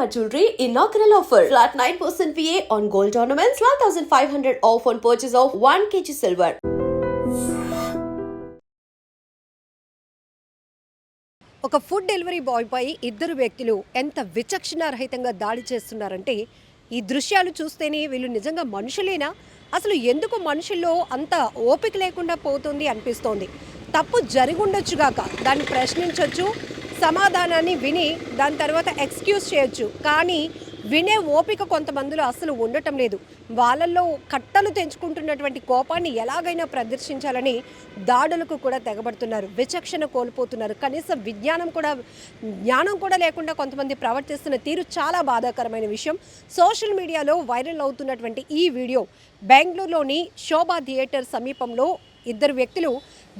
Shalimar Jewelry inaugural offer. Flat 9% VA on gold ornaments, 12,500 off on purchase of 1 kg silver. ఒక food delivery boy పై ఇద్దరు వ్యక్తులు ఎంత విచక్షణారహితంగా దాడి చేస్తున్నారంటే ఈ దృశ్యాలు చూస్తేనే వీళ్ళు నిజంగా మనుషులేనా అసలు ఎందుకు మనుషుల్లో అంత ఓపిక లేకుండా పోతుంది అనిపిస్తోంది తప్పు జరిగుండొచ్చుగాక దాన్ని ప్రశ్నించవచ్చు సమాధానాన్ని విని దాని తర్వాత ఎక్స్క్యూజ్ చేయొచ్చు. కానీ వినే ఓపిక కొంతమందిలో అసలు ఉండటం లేదు. వాళ్ళల్లో కట్టలు తెంచుకుంటున్నటువంటి కోపాన్ని ఎలాగైనా ప్రదర్శించాలని దాడులకు కూడా తెగబడుతున్నారు. విచక్షణ కోల్పోతున్నారు. కనీసం విజ్ఞానం కూడా జ్ఞానం కూడా లేకుండా కొంతమంది ప్రవర్తిస్తున్న తీరు చాలా బాధాకరమైన విషయం. సోషల్ మీడియాలో వైరల్ అవుతున్నటువంటి ఈ వీడియో బెంగళూరులోని శోభా థియేటర్ సమీపంలో ఇద్దరు వ్యక్తులు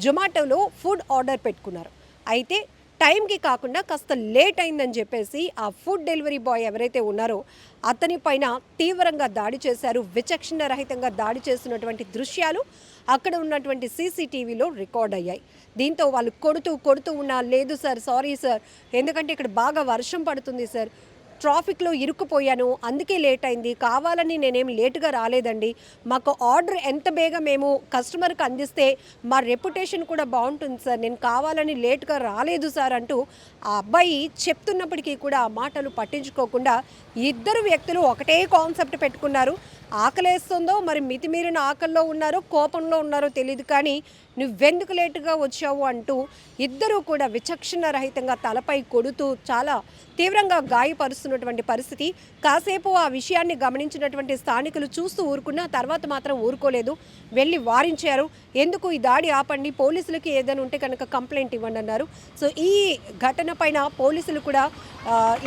జొమాటోలో ఫుడ్ ఆర్డర్ పెట్టుకున్నారు. అయితే టైంకి కాకుండా కాస్త లేట్ అయిందని చెప్పేసి ఆ ఫుడ్ డెలివరీ బాయ్ ఎవరైతే ఉన్నారో అతని పైన తీవ్రంగా దాడి చేశారు విచక్షణ రహితంగా దాడి చేస్తున్నటువంటి దృశ్యాలు అక్కడ ఉన్నటువంటి సీసీటీవీలో రికార్డ్ అయ్యాయి. దీంతో వాళ్ళు కొడుతూ కొడుతూ ఉన్నా లేదు సార్ సారీ సార్ ఎందుకంటే ఇక్కడ బాగా వర్షం పడుతుంది సార్ ట్రాఫిక్లో ఇరుక్కుపోయాను అందుకే లేట్ అయింది కావాలని నేనేం లేటుగా రాలేదండి. మాకు ఆర్డర్ ఎంత బేగా మేము కస్టమర్కి అందిస్తే మా రెప్యుటేషన్ కూడా బాగుంటుంది సార్. నేను కావాలని లేటుగా రాలేదు సార్ అంటూ ఆ అబ్బాయి చెప్తున్నప్పటికీ కూడా ఆ మాటలు పట్టించుకోకుండా ఇద్దరు వ్యక్తులు ఒకటే కాన్సెప్ట్ పెట్టుకున్నారు. ఆకలేస్తుందో మరి మితిమీరిన ఆకల్లో ఉన్నారో కోపంలో ఉన్నారో తెలియదు కానీ నువ్వెందుకు లేటుగా వచ్చావు అంటూ ఇద్దరూ కూడా విచక్షణ రహితంగా తలపై కొడుతూ చాలా తీవ్రంగా గాయపరుస్తున్నటువంటి పరిస్థితి. కాసేపు ఆ విషయాన్ని గమనించినటువంటి స్థానికులు చూస్తూ ఊరుకున్న తర్వాత మాత్రం ఊరుకోలేదు. వెళ్ళి వారించారు. ఎందుకు ఈ దాడి ఆపండి? పోలీసులకి ఏదైనా ఉంటే కనుక కంప్లైంట్ ఇవ్వండి అన్నారు. సో ఈ ఘటన పైన పోలీసులు కూడా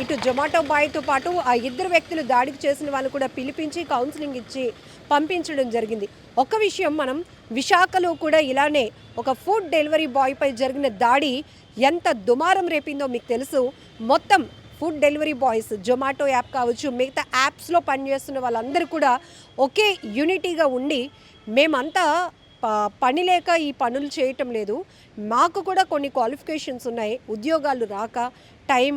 ఇటు జొమాటో బాయ్తో పాటు ఆ ఇద్దరు వ్యక్తులు దాడికి చేసిన వాళ్ళు కూడా పిలిపించి కౌన్సిలింగ్ ఇచ్చి పంపించడం జరిగింది. ఒక విషయం మనం విశాఖలో కూడా ఇలానే ఒక ఫుడ్ డెలివరీ బాయ్ పై జరిగిన దాడి ఎంత దుమారం రేపిందో మీకు తెలుసు. మొత్తం food delivery boys Zomato app కావచ్చు మిగతా యాప్స్లో పనిచేస్తున్న వాళ్ళందరూ కూడా ఒకే యూనిటీగా ఉండి మేమంతా ప- పని లేక ఈ పనులు చేయటం లేదు. మాకు కూడా కొన్ని క్వాలిఫికేషన్స్ ఉన్నాయి. ఉద్యోగాలు రాక టైం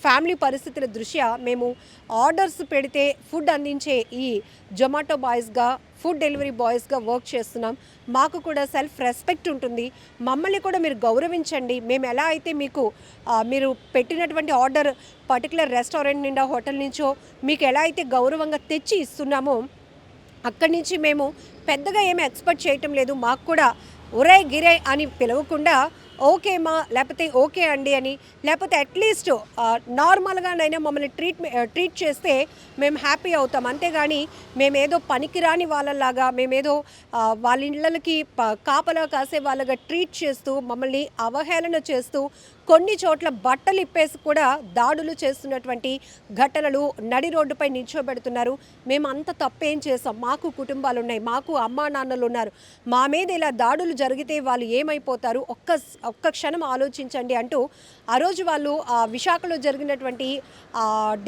ఫ్యామిలీ పరిస్థితుల దృష్ట్యా మేము ఆర్డర్స్ పెడితే ఫుడ్ అందించే ఈ జొమాటో బాయ్స్గా ఫుడ్ డెలివరీ బాయ్స్గా వర్క్ చేస్తున్నాం. మాకు కూడా సెల్ఫ్ రెస్పెక్ట్ ఉంటుంది. మమ్మల్ని కూడా మీరు గౌరవించండి. మేము ఎలా అయితే మీకు మీరు పెట్టినటువంటి ఆర్డర్ పర్టికులర్ రెస్టారెంట్ నిండా హోటల్ నుంచో మీకు ఎలా అయితే గౌరవంగా తెచ్చి ఇస్తున్నామో అక్కడి నుంచి మేము పెద్దగా ఏమి ఎక్స్పెక్ట్ చేయటం లేదు. మాకు కూడా ఒరే గిరే అని పిలవకుండా ఓకేమా లేకపోతే ఓకే అండి అని లేకపోతే అట్లీస్ట్ నార్మల్గానైనా మమ్మల్ని ట్రీట్ ట్రీట్ చేస్తే మేము హ్యాపీ అవుతాం. అంతేగాని మేమేదో పనికిరాని వాళ్ళలాగా మేమేదో వాళ్ళ ఇళ్ళకి కాపలా కాసే వాళ్ళగా ట్రీట్ చేస్తూ మమ్మల్ని అవహేళన చేస్తూ కొన్ని చోట్ల బట్టలు ఇప్పేసి కూడా దాడులు చేస్తున్నటువంటి ఘటనలు నడి రోడ్డుపై నిల్చోబెడుతున్నారు. మేము అంత తప్పేం చేసాం? మాకు కుటుంబాలు ఉన్నాయి మాకు అమ్మా నాన్నలు ఉన్నారు. మా మీద ఇలా దాడులు జరిగితే వాళ్ళు ఏమైపోతారు? ఒక్క ఒక్క క్షణం ఆలోచించండి అంటూ ఆ రోజు వాళ్ళు ఆ విశాఖలో జరిగినటువంటి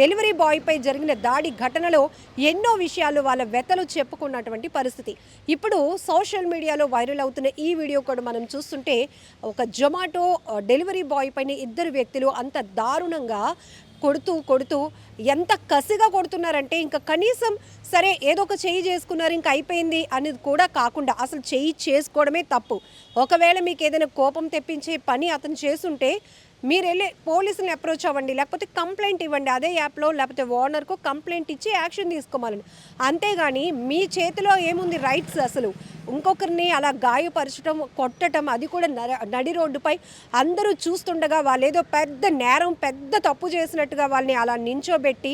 డెలివరీ బాయ్పై జరిగిన దాడి ఘటనలో ఎన్నో విషయాలు వాళ్ళ వెతలు చెప్పుకున్నటువంటి పరిస్థితి. ఇప్పుడు సోషల్ మీడియాలో వైరల్ అవుతున్న ఈ వీడియో కూడా మనం చూస్తుంటే ఒక జొమాటో డెలివరీ బాయ్ పైన ఇద్దరు వ్యక్తులు అంత దారుణంగా కొడుతూ కొడుతూ ఎంత కసిగా కొడుతున్నారంటే ఇంకా కనీసం సరే ఏదో ఒక చెయ్యి చేసుకున్నారు ఇంకా అయిపోయింది అనేది కూడా కాకుండా అసలు చెయ్యి చేసుకోవడమే తప్పు. ఒకవేళ మీకు ఏదైనా కోపం తెప్పించే పని అతను చేస్తుంటే మీరు వెళ్ళి పోలీసుని అప్రోచ్ అవ్వండి లేకపోతే కంప్లైంట్ ఇవ్వండి అదే యాప్లో లేకపోతే ఓనర్కు కంప్లైంట్ ఇచ్చి యాక్షన్ తీసుకోవాలని అంతేగాని మీ చేతిలో ఏముంది రైట్స్ అసలు? ఇంకొకరిని అలా గాయపరచడం కొట్టడం అది కూడా నడి రోడ్డుపై అందరూ చూస్తుండగా వాళ్ళు ఏదో పెద్ద నేరం పెద్ద తప్పు చేసినట్టుగా వాళ్ళని అలా నించోబెట్టి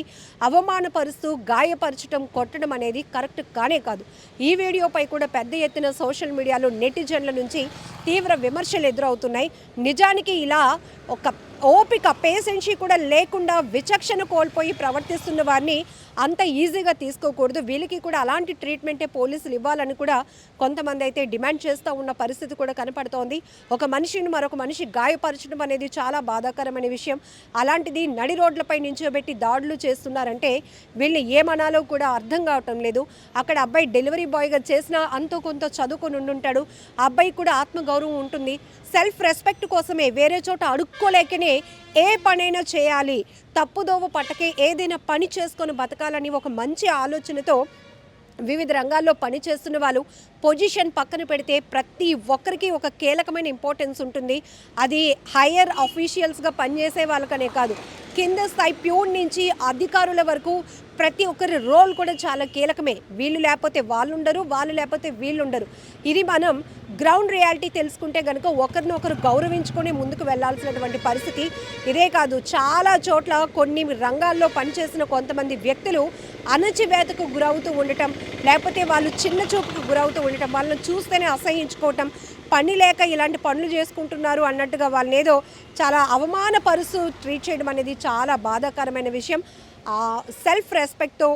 అవమానపరుస్తూ గాయపరచడం కొట్టడం అనేది కరెక్ట్ కానే కాదు. ఈ వీడియోపై కూడా పెద్ద ఎత్తున సోషల్ మీడియాలో నెటిజన్ల నుంచి తీవ్ర విమర్శలు ఎదురవుతున్నాయి. నిజానికి ఇలా ఒక ఓపిక పేషెన్సీ కూడా లేకుండా విచక్షణ కోల్పోయి ప్రవర్తిస్తున్న వారిని అంత ఈజీగా తీసుకోకూడదు. వీళ్ళకి కూడా అలాంటి ట్రీట్మెంటే పోలీసులు ఇవ్వాలని కూడా కొంతమంది అయితే డిమాండ్ చేస్తూ ఉన్న పరిస్థితి కూడా కనపడుతోంది. ఒక మనిషిని మరొక మనిషి గాయపరచడం అనేది చాలా బాధాకరమైన విషయం. అలాంటిది నడి రోడ్లపై నించోబెట్టి దాడులు చేస్తున్నారంటే వీళ్ళని ఏమనాలో కూడా అర్థం కావటం లేదు. అక్కడ అబ్బాయి డెలివరీ బాయ్గా చేసినా అంతో కొంత చదువుకొని ఉండుంటాడు. ఆ అబ్బాయి కూడా ఆత్మగౌరవం ఉంటుంది. సెల్ఫ్ రెస్పెక్ట్ కోసమే వేరే చోట అడుక్కోలేకనే ఏ పనైనా చేయాలి. తప్పుదోవ పట్టకే ఏదైనా పని చేసుకొని బతకాలని ఒక మంచి ఆలోచనతో వివిధ రంగాల్లో పనిచేస్తున్న వాళ్ళు పొజిషన్ పక్కన పెడితే ప్రతి ఒక్కరికి ఒక కీలకమైన ఇంపార్టెన్స్ ఉంటుంది. అది హయ్యర్ అఫీషియల్స్గా పనిచేసే వాళ్ళకనే కాదు. కింద స్థాయి ప్యూన్ నుంచి అధికారుల వరకు ప్రతి ఒక్కరి రోల్ కూడా చాలా కీలకమే. వీళ్ళు లేకపోతే వాళ్ళు ఉండరు వాళ్ళు లేకపోతే వీళ్ళు ఉండరు ఇది మనం గ్రౌండ్ రియాలిటీ తెలుసుకుంటే కనుక ఒకరినొకరు గౌరవించుకొని ముందుకు వెళ్ళాల్సినటువంటి పరిస్థితి ఇదే కాదు. చాలా చోట్ల కొన్ని రంగాల్లో పనిచేసిన కొంతమంది వ్యక్తులు అణచివేతకు గురవుతూ ఉండటం లేకపోతే వాళ్ళు చిన్న చూపుకు గురవుతూ ఉండటం వాళ్ళని చూస్తేనే అసహించుకోవటం పని లేక ఇలాంటి పనులు చేసుకుంటున్నారు అన్నట్టుగా వాళ్ళని ఏదో చాలా అవమానపరుస్తూ ట్రీట్ చేయడం అనేది చాలా బాధాకరమైన విషయం. సెల్ఫ్ రెస్పెక్ట్తో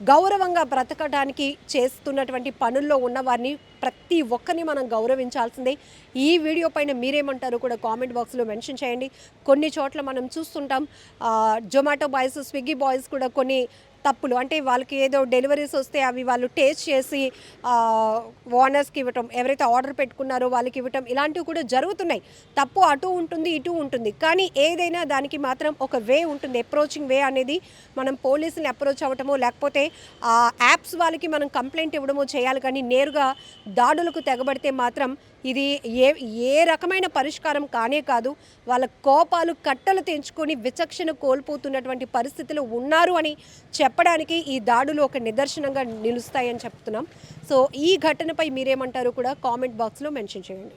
గౌరవంగా బ్రతకడానికి చేస్తున్నటువంటి పనుల్లో ఉన్నవారిని ప్రతి ఒక్కరిని మనం గౌరవించాల్సిందే. ఈ వీడియో పైన మీరేమంటారు కూడా కామెంట్ బాక్స్లో మెన్షన్ చేయండి. కొన్ని చోట్ల మనం చూస్తుంటాం జొమాటో బాయ్స్ స్విగ్గీ బాయ్స్ కూడా కొన్ని తప్పులు. అంటే వాళ్ళకి ఏదో డెలివరీస్ వస్తే అవి వాళ్ళు టేస్ట్ చేసి ఓనర్స్కి ఇవ్వటం ఎవరైతే ఆర్డర్ పెట్టుకున్నారో వాళ్ళకి ఇవ్వటం ఇలాంటివి కూడా జరుగుతున్నాయి. తప్పు అటు ఉంటుంది ఇటు ఉంటుంది. కానీ ఏదైనా దానికి మాత్రం ఒక వే ఉంటుంది అప్రోచింగ్ వే అనేది మనం పోలీసుని అప్రోచ్ అవ్వటమో లేకపోతే ఆ యాప్స్ వాళ్ళకి మనం కంప్లైంట్ ఇవ్వడమో చేయాలి. కానీ నేరుగా దాడులకు తెగబడితే మాత్రం ఇది ఏ ఏ రకమైన పరిష్కారం కానే కాదు. వాళ్ళ కోపాలు కట్టలు తెంచుకొని విచక్షణ కోల్పోతున్నటువంటి పరిస్థితులు ఉన్నారు అని చెప్పడానికి ఈ దాడులు ఒక నిదర్శనంగా నిలుస్తాయని చెప్తున్నాం. సో ఈ ఘటనపై మీరేమంటారు కూడా కామెంట్ బాక్స్లో మెన్షన్ చేయండి.